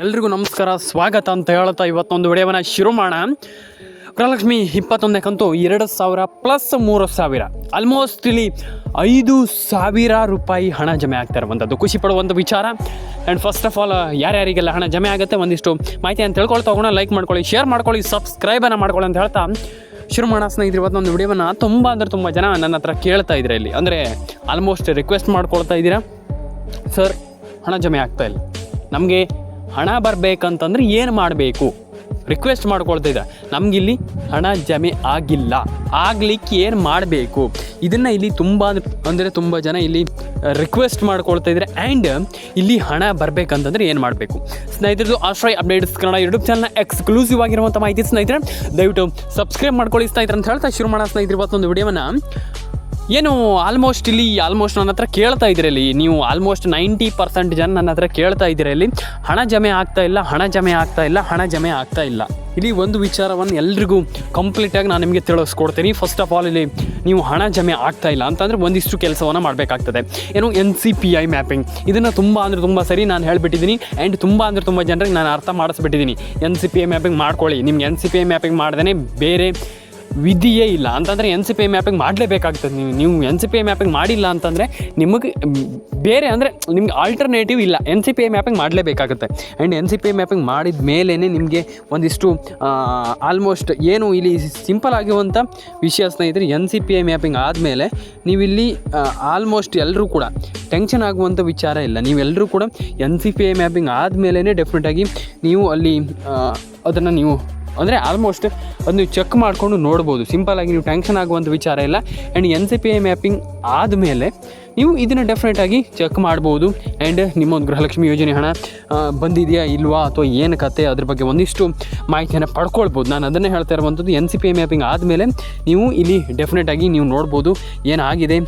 ಎಲ್ರಿಗೂ ನಮಸ್ಕಾರ, ಸ್ವಾಗತ ಅಂತ ಹೇಳ್ತಾ ಇವತ್ತೊಂದು ವಿಡಿಯೋವನ್ನು ಶುರು ಮಾಡೋಣ. ಗೃಹಲಕ್ಷ್ಮಿ ಇಪ್ಪತ್ತೊಂದನೇ ಕಂತು ಎರಡು ಸಾವಿರ ಪ್ಲಸ್ ಮೂರು ಸಾವಿರ. ಆಲ್ಮೋಸ್ಟ್ ಇಲ್ಲಿ ಐದು ಸಾವಿರ ರೂಪಾಯಿ ಹಣ ಜಮೆ ಆಗ್ತಾ ಇರುವಂಥದ್ದು. ಖುಷಿ ಪಡುವಂಥ ವಿಚಾರ. ಆ್ಯಂಡ್ ಫಸ್ಟ್ ಆಫ್ ಆಲ್ ಯಾರ್ಯಾರಿಗೆಲ್ಲ ಹಣ ಜಮೆ ಆಗುತ್ತೆ ಒಂದಿಷ್ಟು ಮಾಹಿತಿ ಅಂತ ತಿಳ್ಕೊಳ್ತಾ ಹೋಗೋಣ. ಲೈಕ್ ಮಾಡ್ಕೊಳ್ಳಿ ಶೇರ್ ಮಾಡ್ಕೊಳ್ಳಿ ಸಬ್ಸ್ಕ್ರೈಬನ್ನು ಮಾಡ್ಕೊಳ್ಳಿ ಅಂತ ಹೇಳ್ತಾ ಶುರು ಮಾಡೋಣ ಸ್ನೇಹಿತರೆ. ಇವತ್ತೊಂದು ವಿಡಿಯೋವನ್ನು ತುಂಬ ಅಂದರೆ ತುಂಬ ಜನ ನನ್ನ ಹತ್ರ ಕೇಳ್ತಾ ಇದ್ದಾರೆ ಇಲ್ಲಿ. ಅಂದರೆ ಆಲ್ಮೋಸ್ಟ್ ರಿಕ್ವೆಸ್ಟ್ ಮಾಡ್ಕೊಳ್ತಾ ಇದ್ದೀರಾ? ಸರ್ ಹಣ ಜಮೆ ಆಗ್ತಾ ಇಲ್ಲ. ನಮಗೆ ಹಣ ಬರಬೇಕಂತಂದ್ರೆ ಏನು ಮಾಡಬೇಕು? ರಿಕ್ವೆಸ್ಟ್ ಮಾಡ್ಕೊಳ್ತಾ ಇದ್ದ ನಮಗಿಲ್ಲಿ ಹಣ ಜಮೆ ಆಗಿಲ್ಲ. ಆಗ್ಲಿಕ್ಕೆ ಏನು ಮಾಡಬೇಕು? ಇದನ್ನು ಇಲ್ಲಿ ತುಂಬ ಅಂದರೆ ತುಂಬ ಜನ ಇಲ್ಲಿ ರಿಕ್ವೆಸ್ಟ್ ಮಾಡ್ಕೊಳ್ತಾ ಇದ್ದಾರೆ ಆ್ಯಂಡ್ ಇಲ್ಲಿ ಹಣ ಬರಬೇಕಂತಂದ್ರೆ ಏನು ಮಾಡಬೇಕು? ಸ್ನೇಹಿತರದು ಆಶ್ರಯ ಅಪ್ಡೇಟ್ಸ್ ಕನ್ನಡ ಯೂಟ್ಯೂಬ್ ಚಾನಲ್ನ ಎಕ್ಸ್ಕ್ಲೂಸಿವ್ ಆಗಿರುವಂಥ ಮಾಹಿತಿ ಸ್ನೇಹಿತರೆ, ದಯವಿಟ್ಟು ಸಬ್ಸ್ಕ್ರೈಬ್ ಮಾಡ್ಕೊಳ್ಳಿ ಸ್ನೇಹಿತರೆ ಅಂತ ಹೇಳ್ತಾ ಶುರು ಮಾಡೋಣ ಸ್ನೇಹಿತರು ಇವತ್ತೊಂದು ವಿಡಿಯೋವನ್ನು. ಏನು ಆಲ್ಮೋಸ್ಟ್ ಇಲ್ಲಿ ಆಲ್ಮೋಸ್ಟ್ ನನ್ನ ಹತ್ರ ಕೇಳ್ತಾ ಇದ್ರಲ್ಲಿ ನೀವು ಆಲ್ಮೋಸ್ಟ್ ನೈಂಟಿ ಪರ್ಸೆಂಟ್ ಜನ ನನ್ನ ಹತ್ರ ಕೇಳ್ತಾ ಇದ್ರಲ್ಲಿ ಇಲ್ಲಿ. ಹಣ ಜಮೆ ಆಗ್ತಾ ಇಲ್ಲ, ಹಣ ಜಮೆ ಆಗ್ತಾ ಇಲ್ಲ, ಹಣ ಜಮೆ ಆಗ್ತಾ ಇಲ್ಲ. ಇಲ್ಲಿ ಒಂದು ವಿಚಾರವನ್ನು ಎಲ್ರಿಗೂ ಕಂಪ್ಲೀಟಾಗಿ ನಾನು ನಿಮಗೆ ತಿಳಿಸ್ಕೊಡ್ತೀನಿ. ಫಸ್ಟ್ ಆಫ್ ಆಲ್ ಇಲ್ಲಿ ನೀವು ಹಣ ಜಮೆ ಆಗ್ತಾ ಇಲ್ಲ ಅಂತಂದರೆ ಒಂದಿಷ್ಟು ಕೆಲಸವನ್ನು ಮಾಡಬೇಕಾಗ್ತದೆ. ಏನು N C P I mapping ಇದನ್ನು ತುಂಬ ಅಂದರೆ ತುಂಬ ಸರಿ ನಾನು ಹೇಳಿಬಿಟ್ಟಿದ್ದೀನಿ. ಆ್ಯಂಡ್ ತುಂಬ ಅಂದರೆ ತುಂಬ ಜನರಿಗೆ ನಾನು ಅರ್ಥ ಮಾಡಿಸ್ಬಿಟ್ಟಿದ್ದೀನಿ. N C P I mapping ಮಾಡ್ಕೊಳ್ಳಿ. ನಿಮ್ಗೆ N C P I mapping ಮಾಡ್ದೇ ಬೇರೆ ವಿಧಿಯೇ ಇಲ್ಲ. ಅಂತಂದರೆ N C P I mapping ಮಾಡಲೇಬೇಕಾಗ್ತದೆ. ನೀವು ನೀವು N C P I mapping ಮಾಡಿಲ್ಲ ಅಂತಂದರೆ ನಿಮಗೆ ಬೇರೆ ಅಂದರೆ ನಿಮ್ಗೆ ಆಲ್ಟರ್ನೇಟಿವ್ ಇಲ್ಲ. N C P I mapping ಮಾಡಲೇಬೇಕಾಗುತ್ತೆ. And N C P I mapping ಮಾಡಿದ ಮೇಲೇ ನಿಮಗೆ ಒಂದಿಷ್ಟು ಆಲ್ಮೋಸ್ಟ್ ಏನು ಇಲ್ಲಿ ಸಿಂಪಲ್ ಆಗಿರುವಂಥ ವಿಷಯ ಸ್ನೇಹಿತರೆ N C P I mapping ಆದಮೇಲೆ ನೀವಿಲ್ಲಿ ಆಲ್ಮೋಸ್ಟ್ ಎಲ್ಲರೂ ಕೂಡ ಟೆನ್ಷನ್ ಆಗುವಂಥ ವಿಚಾರ ಇಲ್ಲ. ನೀವೆಲ್ಲರೂ ಕೂಡ N C P I mapping ಆದಮೇಲೆ ಡೆಫಿನೆಟಾಗಿ ನೀವು ಅಲ್ಲಿ ಅದನ್ನು ನೀವು ಅಂದರೆ ಆಲ್ಮೋಸ್ಟ್ ಅದು ನೀವು ಚೆಕ್ ಮಾಡಿಕೊಂಡು ನೋಡ್ಬೋದು. ಆಗಿ ನೀವು ಟ್ಯಾಂಕ್ಷನ್ ಆಗುವಂಥ ವಿಚಾರ ಇಲ್ಲ. And N C P I mapping ಆದಮೇಲೆ ನೀವು ಇದನ್ನು ಡೆಫಿನೆಟಾಗಿ ಚೆಕ್ ಮಾಡ್ಬೋದು. ಆ್ಯಂಡ್ ನಿಮ್ಮೊಂದು ಗೃಹಲಕ್ಷ್ಮಿ ಯೋಜನೆ ಹಣ ಬಂದಿದೆಯಾ ಇಲ್ವಾ ಅಥವಾ ಏನು ಕತೆ ಅದ್ರ ಬಗ್ಗೆ ಒಂದಿಷ್ಟು ಮಾಹಿತಿಯನ್ನು ಪಡ್ಕೊಳ್ಬೋದು. ನಾನು ಅದನ್ನೇ ಹೇಳ್ತಾ ಇರುವಂಥದ್ದು ಎನ್ ಸಿ ಪಿ ಮ್ಯಾಪಿಂಗ್ ಆದಮೇಲೆ ನೀವು ಇಲ್ಲಿ ಡೆಫಿನೆಟಾಗಿ ನೀವು ನೋಡ್ಬೋದು ಏನಾಗಿದೆ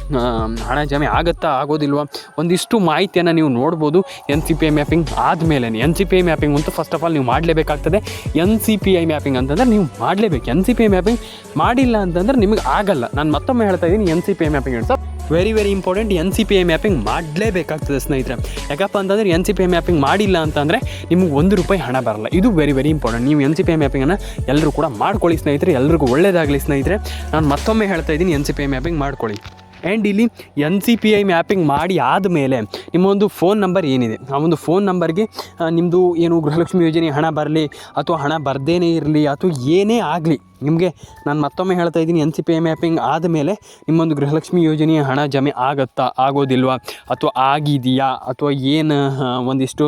ಹಣ ಜಮೆ ಆಗುತ್ತಾ ಆಗೋದಿಲ್ವಾ ಒಂದಿಷ್ಟು ಮಾಹಿತಿಯನ್ನು ನೀವು ನೋಡ್ಬೋದು N C P I mapping ಆದಮೇಲೆ N C P I mapping ಅಂತೂ ಫಸ್ಟ್ ಆಫ್ ಆಲ್ ನೀವು ಮಾಡಲೇಬೇಕಾಗ್ತದೆ. N C P I mapping ಅಂತಂದ್ರೆ ನೀವು ಮಾಡಲೇಬೇಕು. N C P I mapping ಮಾಡಿಲ್ಲ ಅಂತಂದ್ರೆ ನಿಮಗೆ ಆಗಲ್ಲ. ನಾನು ಮತ್ತೊಮ್ಮೆ ಹೇಳ್ತಾ ಇದ್ದೀನಿ N C P I mapping ಅಂತ very very important N C P I mapping ಮಾಡಲೇಬೇಕಾಗ್ತದೆ ಸ್ನೇಹಿತರೆ. ಯಾಕಪ್ಪ ಅಂತಂದರೆ N C P I mapping ಮಾಡಿಲ್ಲ ಅಂತಂದರೆ ನಿಮಗೆ ಒಂದು ರೂಪಾಯಿ ಹಣ ಬರಲ್ಲ. ಇದು ವೆರಿ ವೆರಿ ಇಂಪಾರ್ಟೆಂಟ್ ನೀವು ಎನ್ ಸಿ ಪಿ ಐ ಮ್ಯಾಪಿಂಗನ್ನು ಎಲ್ಲರೂ ಕೂಡ ಮಾಡ್ಕೊಳ್ಳಿ ಸ್ನೇಹಿತರೆ. ಎಲ್ರಿಗೂ ಒಳ್ಳೆಯದಾಗಲಿ ಸ್ನೇಹಿತರೆ. ನಾನು ಮತ್ತೊಮ್ಮೆ ಹೇಳ್ತಾ ಇದ್ದೀನಿ N C P I mapping ಮಾಡ್ಕೊಳ್ಳಿ. ಆ್ಯಂಡ್ ಇಲ್ಲಿ N C P I mapping ಮಾಡಿ ಆದಮೇಲೆ ನಿಮ್ಮೊಂದು ಫೋನ್ ನಂಬರ್ ಏನಿದೆ? ಆ ಒಂದು ಫೋನ್ ನಂಬರ್ಗೆ ನಿಮ್ಮದು ಏನು ಗೃಹಲಕ್ಷ್ಮಿ ಯೋಜನೆ ಹಣ ಬರಲಿ, ಅಥವಾ ಹಣ ಬರ್ದೇನೇ ಇರಲಿ, ಅಥವಾ ಏನೇ ಆಗಲಿ ನಿಮಗೆ ನಾನು ಮತ್ತೊಮ್ಮೆ ಹೇಳ್ತಾ ಇದ್ದೀನಿ ಎನ್ ಸಿ ಪಿ ಮ್ಯಾಪಿಂಗ್ ಆದಮೇಲೆ ನಿಮ್ಮೊಂದು ಗೃಹಲಕ್ಷ್ಮಿ ಯೋಜನೆಯ ಹಣ ಜಮೆ ಆಗುತ್ತಾ, ಆಗೋದಿಲ್ವಾ? ಅಥವಾ ಆಗಿದೆಯಾ? ಅಥವಾ ಏನು ಒಂದಿಷ್ಟು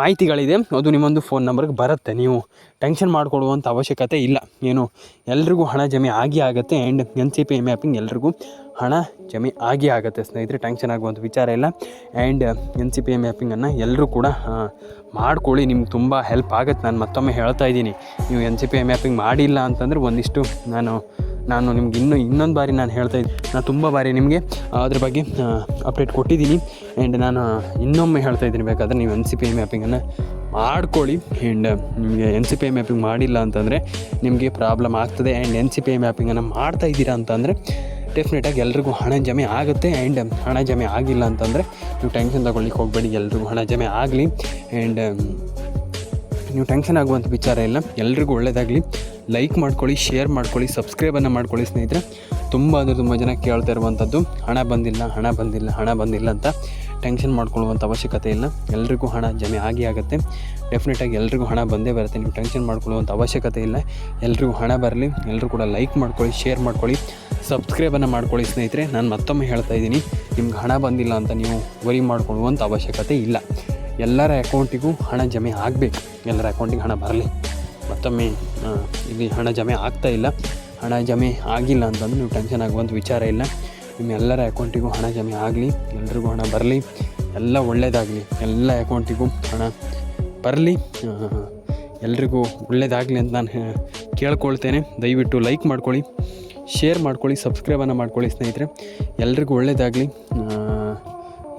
ಮಾಹಿತಿಗಳಿದೆ, ಅದು ನಿಮ್ಮೊಂದು ಫೋನ್ ನಂಬರ್ಗೆ ಬರುತ್ತೆ. ನೀವು ಟೆನ್ಷನ್ ಮಾಡಿಕೊಡುವಂಥ ಅವಶ್ಯಕತೆ ಇಲ್ಲ. ಏನು, ಎಲ್ರಿಗೂ ಹಣ ಜಮೆ ಆಗಿ ಆಗುತ್ತೆ and N C P M mapping ಎಲ್ರಿಗೂ ಹಣ ಜಮೆ ಆಗಿ ಆಗುತ್ತೆ ಸ್ನೇಹಿತರೆ, ಟೆನ್ಷನ್ ಆಗುವಂಥ ವಿಚಾರ ಇಲ್ಲ. And N C P M ಮ್ಯಾಪಿಂಗನ್ನು ಎಲ್ಲರೂ ಕೂಡ ಮಾಡ್ಕೊಳ್ಳಿ. ನಿಮ್ಗೆ ತುಂಬ ಹೆಲ್ಪ್ ಆಗುತ್ತೆ. ನಾನು ಮತ್ತೊಮ್ಮೆ ಹೇಳ್ತಾ ಇದ್ದೀನಿ. ನೀವು N C P M mapping ಮಾಡಿಲ್ಲ ಅಂತಂದರೆ ಒಂದಿಷ್ಟು ನಾನು ನಾನು ನಿಮ್ಗೆ ಇನ್ನೂ, ಇನ್ನೊಂದು ಬಾರಿ ನಾನು ಹೇಳ್ತಾ ಇದ್ದೀನಿ ನಾನು ತುಂಬ ಬಾರಿ ನಿಮಗೆ, ಅದ್ರ ಬಗ್ಗೆ ಅಪ್ಡೇಟ್ ಕೊಟ್ಟಿದ್ದೀನಿ. ಆ್ಯಂಡ್ ನಾನು ಇನ್ನೊಮ್ಮೆ ಹೇಳ್ತಾ ಇದ್ದೀನಿ. ಬೇಕಾದರೆ ನೀವು ಎನ್ ಸಿ ಪಿ ಎಂ ಮ್ಯಾಪಿಂಗನ್ನು ಮಾಡ್ಕೊಳ್ಳಿ. ಆ್ಯಂಡ್ ನಿಮಗೆ N C P M mapping ಮಾಡಿಲ್ಲ ಅಂತಂದರೆ ನಿಮಗೆ ಪ್ರಾಬ್ಲಮ್ ಆಗ್ತದೆ. And N C P M ಮ್ಯಾಪಿಂಗನ್ನು ಮಾಡ್ತಾ ಇದ್ದೀರಾ ಅಂತಂದರೆ ಡೆಫಿನೆಟಾಗಿ ಎಲ್ರಿಗೂ ಹಣ ಜಮೆ ಆಗುತ್ತೆ ಆ್ಯಂಡ್ ಹಣ ಜಮೆ ಆಗಿಲ್ಲ ಅಂತಂದರೆ ನೀವು ಟೆನ್ಷನ್ ತಗೊಳ್ಳಿಕ್ಕೆ ಹೋಗಬೇಡಿ, ಎಲ್ರಿಗೂ ಹಣ ಜಮೆ ಆಗಲಿ ಆ್ಯಂಡ್ ನೀವು ಟೆನ್ಷನ್ ಆಗುವಂಥ ವಿಚಾರ ಇಲ್ಲ. ಎಲ್ರಿಗೂ ಒಳ್ಳೆಯದಾಗಲಿ ಲೈಕ್ ಮಾಡ್ಕೊಳ್ಳಿ ಶೇರ್ ಮಾಡ್ಕೊಳ್ಳಿ ಸಬ್ಸ್ಕ್ರೈಬನ್ನು ಮಾಡ್ಕೊಳ್ಳಿ ಸ್ನೇಹಿತರೆ. ತುಂಬ ಅಂದರೆ ತುಂಬ ಜನ ಕೇಳ್ತಾ ಇರುವಂಥದ್ದು ಹಣ ಬಂದಿಲ್ಲ ಹಣ ಬಂದಿಲ್ಲ ಹಣ ಬಂದಿಲ್ಲ ಅಂತ. ಟೆನ್ಷನ್ ಮಾಡ್ಕೊಳ್ಳುವಂಥ ಅವಶ್ಯಕತೆ ಇಲ್ಲ. ಎಲ್ರಿಗೂ ಹಣ ಜಮೆ ಆಗಿ ಆಗುತ್ತೆ. ಡೆಫಿನೆಟಾಗಿ ಎಲ್ರಿಗೂ ಹಣ ಬಂದೇ ಬರುತ್ತೆ. ನೀವು ಟೆನ್ಷನ್ ಮಾಡ್ಕೊಳ್ಳುವಂಥ ಅವಶ್ಯಕತೆ ಇಲ್ಲ. ಎಲ್ರಿಗೂ ಹಣ ಬರಲಿ. ಎಲ್ಲರೂ ಕೂಡ ಲೈಕ್ ಮಾಡ್ಕೊಳ್ಳಿ ಶೇರ್ ಮಾಡ್ಕೊಳ್ಳಿ ಸಬ್ಸ್ಕ್ರೈಬನ್ನು ಮಾಡ್ಕೊಳ್ಳಿ ಸ್ನೇಹಿತರೆ. ನಾನು ಮತ್ತೊಮ್ಮೆ ಹೇಳ್ತಾ ಇದ್ದೀನಿ, ನಿಮ್ಗೆ ಹಣ ಬಂದಿಲ್ಲ ಅಂತ ನೀವು ವರಿ ಮಾಡ್ಕೊಳ್ಳುವಂಥ ಅವಶ್ಯಕತೆ ಇಲ್ಲ. ಎಲ್ಲರ ಅಕೌಂಟಿಗೂ ಹಣ ಜಮೆ ಆಗಬೇಕು. ಎಲ್ಲರ ಅಕೌಂಟಿಗೆ ಹಣ ಬರಲಿ. ಮತ್ತೊಮ್ಮೆ ಇಲ್ಲಿ ಹಣ ಜಮೆ ಆಗ್ತಾ ಇಲ್ಲ. ಹಣ ಜಮೆ ಆಗಿಲ್ಲ ಅಂತಂದ್ರೆ ನೀವು ಟೆನ್ಷನ್ ಆಗುವಂಥ ವಿಚಾರ ಇಲ್ಲ. ನಿಮ್ಮ ಎಲ್ಲರ ಅಕೌಂಟಿಗೂ ಹಣ ಜಮೆ ಆಗಲಿ, ಎಲ್ರಿಗೂ ಹಣ ಬರಲಿ, ಎಲ್ಲ ಒಳ್ಳೆಯದಾಗಲಿ ಎಲ್ಲ ಅಕೌಂಟಿಗೂ ಹಣ ಬರಲಿ. ಎಲ್ರಿಗೂ ಒಳ್ಳೆಯದಾಗಲಿ ಅಂತ ನಾನು ಕೇಳ್ಕೊಳ್ತೇನೆ. ದಯವಿಟ್ಟು ಲೈಕ್ ಮಾಡ್ಕೊಳ್ಳಿ ಶೇರ್ ಮಾಡ್ಕೊಳ್ಳಿ ಸಬ್ಸ್ಕ್ರೈಬನ್ನು ಮಾಡ್ಕೊಳ್ಳಿ ಸ್ನೇಹಿತರೆ. ಎಲ್ರಿಗೂ ಒಳ್ಳೆಯದಾಗಲಿ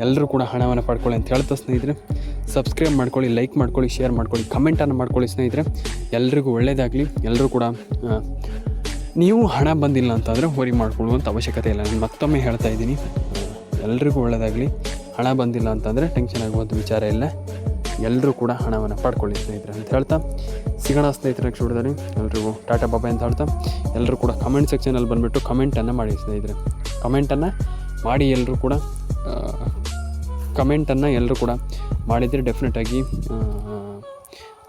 ಎಲ್ಲರೂ ಕೂಡ ಹಣವನ್ನು ಪಡ್ಕೊಳ್ಳಿ ಅಂತ ಹೇಳ್ತಾ ಸ್ನೇಹಿತರೆ. ಸಬ್ಸ್ಕ್ರೈಬ್ ಮಾಡ್ಕೊಳ್ಳಿ ಲೈಕ್ ಮಾಡ್ಕೊಳ್ಳಿ ಶೇರ್ ಮಾಡ್ಕೊಳ್ಳಿ ಕಮೆಂಟನ್ನು ಮಾಡ್ಕೊಳ್ಳಿ ಸ್ನೇಹಿತರೆ. ಎಲ್ರಿಗೂ ಒಳ್ಳೆಯದಾಗಲಿ ಎಲ್ಲರೂ ಕೂಡ ನೀವು ಹಣ ಬಂದಿಲ್ಲ ಅಂತಂದರೆ ಹೋರಿ ಮಾಡ್ಕೊಳ್ಳುವಂಥ ಅವಶ್ಯಕತೆ ಇಲ್ಲ. ನಾನು ಮತ್ತೊಮ್ಮೆ ಹೇಳ್ತಾ ಇದ್ದೀನಿ. ಎಲ್ರಿಗೂ ಒಳ್ಳೆಯದಾಗಲಿ ಹಣ ಬಂದಿಲ್ಲ ಅಂತಂದರೆ ಟೆನ್ಷನ್ ಆಗುವಂಥ ವಿಚಾರ ಇಲ್ಲ. ಎಲ್ಲರೂ ಕೂಡ ಹಣವನ್ನು ಪಡ್ಕೊಳ್ಳಿ ಸ್ನೇಹಿತರೆ ಅಂತ ಹೇಳ್ತಾ. ಸಿಗೋಣ ಸ್ನೇಹಿತರ ವಿಡಿಯೋದಲ್ಲಿ. ಎಲ್ರಿಗೂ ಟಾಟಾ ಬಾಬಾ ಅಂತ ಹೇಳ್ತಾ. ಎಲ್ಲರೂ ಕೂಡ ಕಮೆಂಟ್ ಸೆಕ್ಷನಲ್ಲಿ ಬಂದುಬಿಟ್ಟು ಕಮೆಂಟನ್ನು ಮಾಡಿ ಸ್ನೇಹಿತರೆ. ಕಮೆಂಟನ್ನು ಮಾಡಿ ಎಲ್ಲರೂ ಕೂಡ ಕಮೆಂಟನ್ನು ಎಲ್ಲರೂ ಕೂಡ ಮಾಡಿದರೆ ಡೆಫಿನೆಟಾಗಿ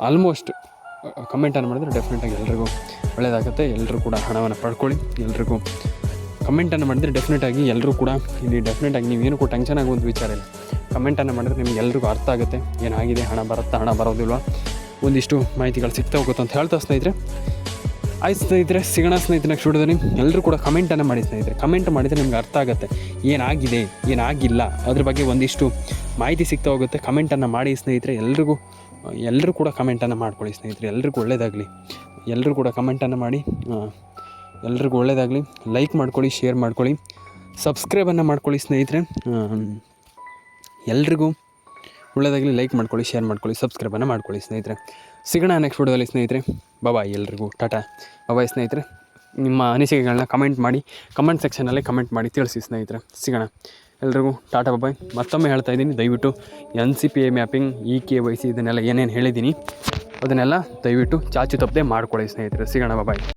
ಆಲ್ಮೋಸ್ಟ್ ಕಮೆಂಟನ್ನು ಮಾಡಿದರೆ ಡೆಫಿನೆಟಾಗಿ ಎಲ್ರಿಗೂ ಒಳ್ಳೆಯದಾಗುತ್ತೆ ಎಲ್ಲರೂ ಕೂಡ ಹಣವನ್ನು ಪಡ್ಕೊಳ್ಳಿ. ಎಲ್ರಿಗೂ ಕಮೆಂಟನ್ನು ಮಾಡಿದರೆ ಡೆಫಿನೆಟಾಗಿ ಎಲ್ಲರೂ ಕೂಡ ಇಲ್ಲಿ ಡೆಫಿನೆಟಾಗಿ ನೀವೇನು ಕೂಡ ಟೆನ್ಷನ್ ಆಗುವಂಥ ವಿಚಾರ ಇಲ್ಲ. ಕಮೆಂಟನ್ನು ಮಾಡಿದ್ರೆ ನಿಮ್ಗೆ ಎಲ್ರಿಗೂ ಅರ್ಥ ಆಗುತ್ತೆ. ಏನಾಗಿದೆ? ಹಣ ಬರುತ್ತಾ? ಹಣ ಬರೋದಿಲ್ವಾ? ಒಂದಿಷ್ಟು ಮಾಹಿತಿಗಳು ಸಿಗ್ತಾ ಹೋಗುತ್ತೆ ಅಂತ ಹೇಳ್ತಾ ಸ್ನೇಹಿತರೆ. ಆಯ್ತು ಸ್ನೇಹಿತರೆ, ಸಿಗೋಣ ಸ್ನೇಹಿತನ ಶುಡಿದ್ರೆ ಎಲ್ಲರೂ ಕೂಡ ಕಮೆಂಟನ್ನು ಮಾಡಿ ಸ್ನೇಹಿತರೆ. ಕಮೆಂಟ್ ಮಾಡಿದರೆ ನಿಮ್ಗೆ ಅರ್ಥ ಆಗುತ್ತೆ. ಏನಾಗಿದೆ? ಏನಾಗಿಲ್ಲ? ಅದ್ರ ಬಗ್ಗೆ ಒಂದಿಷ್ಟು ಮಾಹಿತಿ ಸಿಗ್ತಾ ಹೋಗುತ್ತೆ. ಕಮೆಂಟನ್ನು ಮಾಡಿ ಸ್ನೇಹಿತರೆ. ಎಲ್ರಿಗೂ ಎಲ್ಲರೂ ಕೂಡ ಕಮೆಂಟನ್ನು ಮಾಡ್ಕೊಳ್ಳಿ ಸ್ನೇಹಿತರೆ ಎಲ್ರಿಗೂ ಒಳ್ಳೆಯದಾಗಲಿ ಎಲ್ಲರೂ ಕೂಡ ಕಮೆಂಟನ್ನು ಮಾಡಿ ಎಲ್ರಿಗೂ ಒಳ್ಳೆಯದಾಗಲಿ ಲೈಕ್ ಮಾಡ್ಕೊಳ್ಳಿ ಶೇರ್ ಮಾಡ್ಕೊಳ್ಳಿ. ಸಬ್ಸ್ಕ್ರೈಬನ್ನು ಮಾಡ್ಕೊಳ್ಳಿ ಸ್ನೇಹಿತರೆ. ಎಲ್ರಿಗೂ ಒಳ್ಳೆಯದಾಗಲಿ ಲೈಕ್ ಮಾಡ್ಕೊಳ್ಳಿ ಶೇರ್ ಮಾಡ್ಕೊಳ್ಳಿ ಸಬ್ಸ್ಕ್ರೈಬನ್ನು ಮಾಡ್ಕೊಳ್ಳಿ ಸ್ನೇಹಿತರೆ. ಸಿಗೋಣ ನೆಕ್ಸ್ಟ್ ವಿಡಿಯೋದಲ್ಲಿ ಸ್ನೇಹಿತರೆ. ಬಾಯ್ ಎಲ್ರಿಗೂ. ಟಾಟಾ ಬಾಬಾಯ್ ಸ್ನೇಹಿತರೆ. ನಿಮ್ಮ ಅನಿಸಿಕೆಗಳನ್ನ ಕಮೆಂಟ್ ಮಾಡಿ ಕಮೆಂಟ್ ಸೆಕ್ಷನಲ್ಲಿ ಕಮೆಂಟ್ ಮಾಡಿ ತಿಳಿಸಿ ಸ್ನೇಹಿತರೆ. ಸಿಗೋಣ. ಎಲ್ರಿಗೂ ಟಾಟಾ ಬಾಯ್. ಮತ್ತೊಮ್ಮೆ ಹೇಳ್ತಾ ಇದ್ದೀನಿ, ದಯವಿಟ್ಟು N C P A mapping E K Y C ಇದನ್ನೆಲ್ಲ ಏನೇನು ಹೇಳಿದ್ದೀನಿ, ಅದನ್ನೆಲ್ಲ ದಯವಿಟ್ಟು ಚಾಚು ತಪ್ಪದೆ ಮಾಡ್ಕೊಳ್ಳಿ ಸ್ನೇಹಿತರೆ. ಸಿಗೋಣ ಬಾಯ್